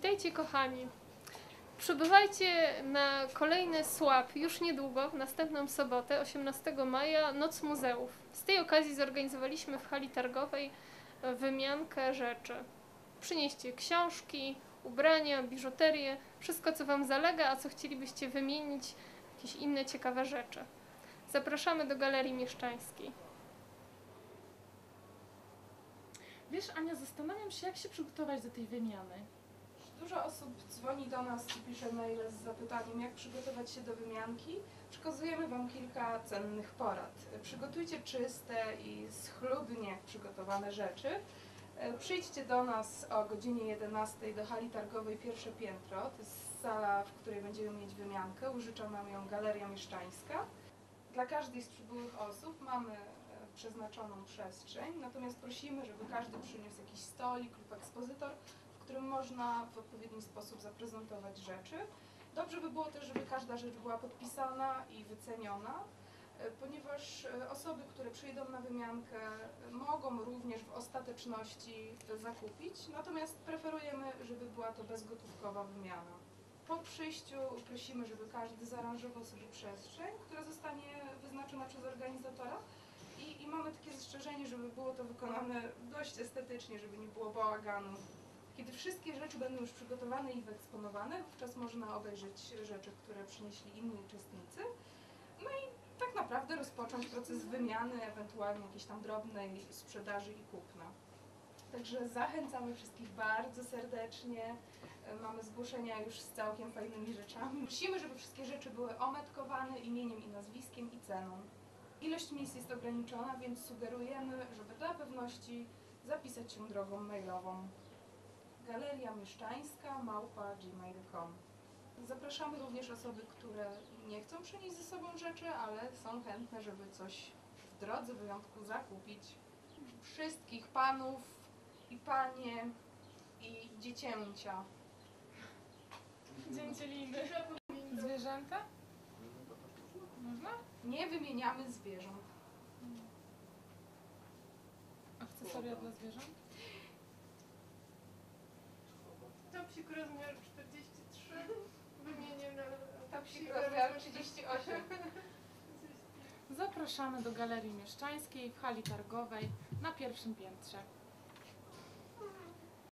Witajcie kochani. Przybywajcie na kolejny SWAP już niedługo, w następną sobotę, 18 maja, Noc Muzeów. Z tej okazji zorganizowaliśmy w hali targowej wymiankę rzeczy. Przynieście książki, ubrania, biżuterię, wszystko co Wam zalega, a co chcielibyście wymienić, jakieś inne ciekawe rzeczy. Zapraszamy do Galerii Mieszczańskiej. Wiesz, Ania, zastanawiam się, jak się przygotować do tej wymiany. Dużo osób dzwoni do nas i pisze maile z zapytaniem, jak przygotować się do wymianki. Przekazujemy Wam kilka cennych porad. Przygotujcie czyste i schludnie przygotowane rzeczy. E, Przyjdźcie do nas o godzinie 11 do hali targowej pierwsze piętro. To jest sala, w której będziemy mieć wymiankę. Użycza nam ją Galeria Mieszczańska. Dla każdej z przybyłych osób mamy e, przeznaczoną przestrzeń, natomiast prosimy, żeby każdy przyniósł jakiś stolik lub ekspozytor, którym można w odpowiedni sposób zaprezentować rzeczy. Dobrze by było też, żeby każda rzecz była podpisana i wyceniona, e, ponieważ e, osoby, które przyjdą na wymiankę, e, mogą również w ostateczności zakupić, natomiast preferujemy, żeby była to bezgotówkowa wymiana. Po przyjściu prosimy, żeby każdy zaaranżował sobie przestrzeń, która zostanie wyznaczona przez organizatora. I, I mamy takie zastrzeżenie, żeby było to wykonane dość estetycznie, żeby nie było bałaganu. Kiedy wszystkie rzeczy będą już przygotowane i wyeksponowane, wówczas można obejrzeć rzeczy, które przynieśli inni uczestnicy. No i tak naprawdę rozpocząć proces wymiany, ewentualnie jakiejś tam drobnej sprzedaży i kupna. Także zachęcamy wszystkich bardzo serdecznie. Mamy zgłoszenia już z całkiem fajnymi rzeczami. Prosimy, żeby wszystkie rzeczy były ometkowane imieniem i nazwiskiem i ceną. Ilość miejsc jest ograniczona, więc sugerujemy, żeby dla pewności zapisać się drogą mailową. Galeria Mieszczańska małpa gmail.com Zapraszamy również osoby, które nie chcą przynieść ze sobą rzeczy, ale są chętne, żeby coś w drodze wyjątku zakupić. Wszystkich panów i panie i dziecięcia. Dzięcieliny. Zwierzęta? Można? Nie wymieniamy zwierząt. Akcesoria dla zwierząt? Rozmiar 43, wymienię na Topsik rozmiar 38. Zapraszamy do Galerii Mieszczańskiej w hali targowej na pierwszym piętrze.